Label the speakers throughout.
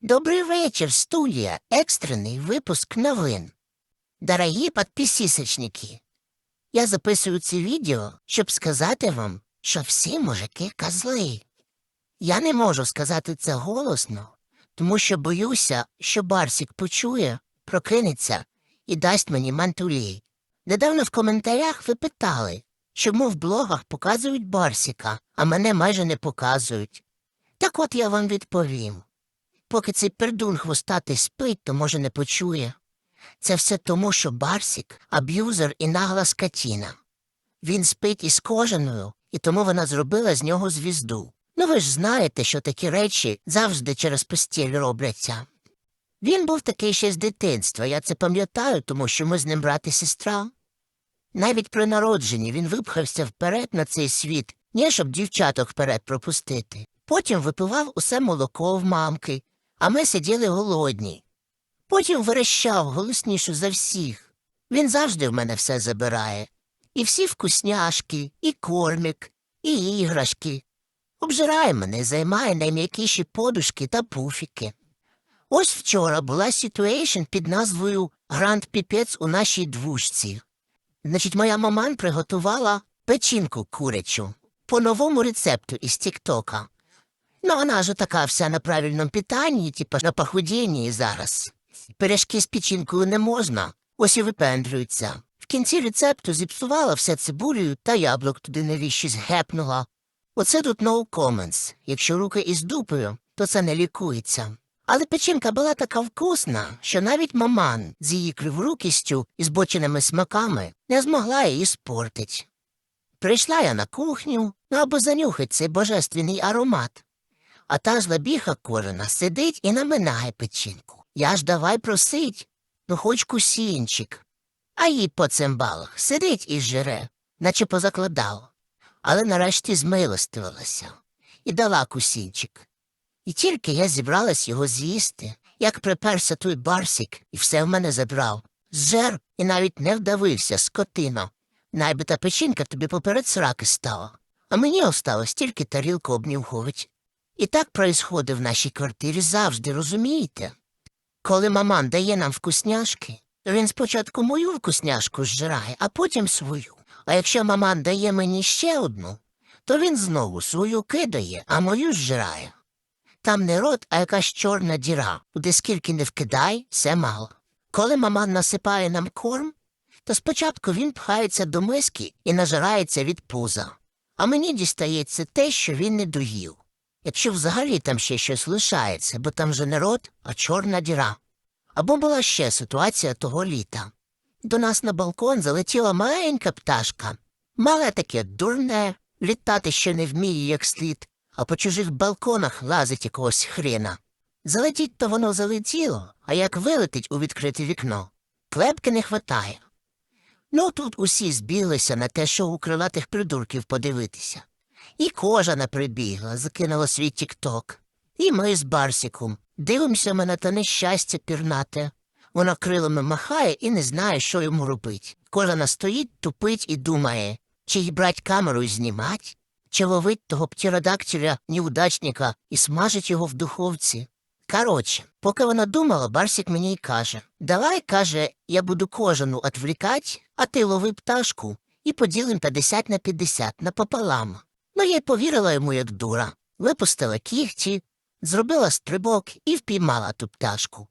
Speaker 1: Добрий вечір, студія. Екстрений випуск новин. Дорогі підписісочники, я записую це відео, щоб сказати вам, що всі мужики козли. Я не можу сказати це голосно, тому що боюся, що Барсік почує, прокинеться і дасть мені мантулі. Недавно в коментарях ви питали, чому в блогах показують Барсіка, а мене майже не показують. Так от я вам відповім. Поки цей пердун хвостатий спить, то може не почує. Це все тому, що Барсік – аб'юзер і нагла скотіна. Він спить із кожаною, і тому вона зробила з нього звізду. Ну ви ж знаєте, що такі речі завжди через постіль робляться. Він був такий ще з дитинства, я це пам'ятаю, тому що ми з ним брат і сестра. Навіть при народженні він випхався вперед на цей світ, не щоб дівчаток вперед пропустити. Потім випивав усе молоко в мамки, а ми сиділи голодні. Потім верещав голосніше за всіх. Він завжди в мене все забирає. І всі вкусняшки, і кормік, і іграшки. Обжирає мене, займає найм'якіші подушки та пуфіки. Ось вчора була ситуейшн під назвою Гранд Піпець у нашій двушці. Значить, моя маман приготувала печінку курячу по новому рецепту із Тіктока. Ну, вона ж така вся на правильному питанні, типа на похудінні зараз. Пиріжки з печінкою не можна, ось і випендрюються. В кінці рецепту зіпсувала все цибулею та яблук туди навіщось гепнула. Оце тут no comments. Якщо руки із дупою, то це не лікується. Але печінка була така вкусна, що навіть маман з її криворукістю і збоченими смаками не змогла її спортить. Прийшла я на кухню, ну або занюхать цей божественний аромат. А та ж лабіха кожена сидить і наминає печінку. Я ж давай просить, ну хоч кусінчик. А їй по цимбалах сидить і жире, наче позакладав. Але нарешті змилостивилася і дала кусінчик. І тільки я зібралась його з'їсти, як приперся той барсік і все в мене забрав. Зжер і навіть не вдавився, скотино. Найби та печінка тобі поперед сраки стала, а мені осталось тільки тарілку обнюховить. І так происходить в нашій квартирі завжди, розумієте? Коли маман дає нам вкусняшки, то він спочатку мою вкусняшку зжирає, а потім свою. А якщо маман дає мені ще одну, то він знову свою кидає, а мою зжирає. Там не рот, а якась чорна діра, куди скільки не вкидай, все мало. Коли маман насипає нам корм, то спочатку він пхається до миски і нажирається від пуза, а мені дістається те, що він не доїв. Якщо взагалі там ще щось лишається, бо там же не рот, а чорна діра. Або була ще ситуація того літа. До нас на балкон залетіла маленька пташка. Мале таке дурне, літати ще не вміє, як слід, а по чужих балконах лазить якогось хрена. Залетіть то воно залетіло, а як вилетить у відкрите вікно, клепки не хватає. Ну тут усі збіглися на те, що у крилатих придурків подивитися. І кожана прибігла, закинула свій тік-ток. І ми з Барсіком дивимося мене та нещастя пірнате. Вона крилами махає і не знає, що йому робить. Кожана стоїть, тупить і думає, чи й брать камеру і знімать, чи ловить того птіродактиля неудачника і смажить його в духовці. Коротше, поки вона думала, Барсік мені й каже Давай, каже, я буду кожану отвлікать, а ти лови пташку і поділим 50 на 50 напополам. Ну, я й повірила йому, як дура, випустила кігті, зробила стрибок і впіймала ту пташку.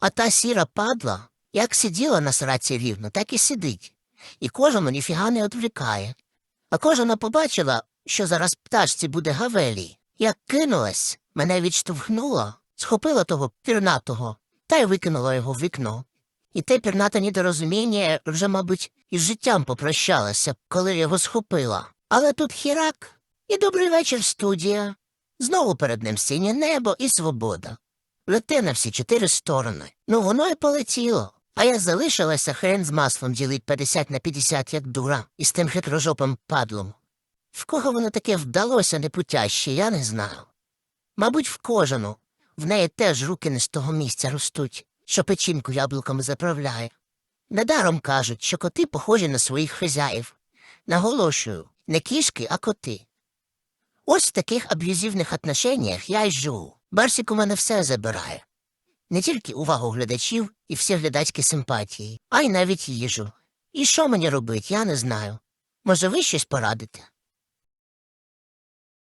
Speaker 1: А та сіра падла, як сиділа на сраці рівно, так і сидить, і кожану ніфіга не одвлікає. А кожана побачила, що зараз пташці буде гавелі. Як кинулась, мене відштовхнула, схопила того пірнатого та й викинула його в вікно. І те пірнате недорозуміння вже, мабуть, із життям попрощалася, коли його схопила. Але тут хірак і добрий вечір, студія. Знову перед ним синє небо і свобода. Лете на всі чотири сторони. Ну воно й полетіло. А я залишилася хрен з маслом ділить 50 на 50, як дура, із тим хитрожопим падлом. В кого воно таке вдалося непутяще, я не знаю. Мабуть, в кожану. В неї теж руки не з того місця ростуть, що печінку яблуками заправляє. Недаром кажуть, що коти похожі на своїх хазяїв. Наголошую, не кішки, а коти. Ось в таких аб'юзивних отношеннях я й живу. Барсик у мене все забирає. Не тільки увагу глядачів і всі глядацькі симпатії, а й навіть їжу. І що мені робить, я не знаю. Може, ви щось порадите?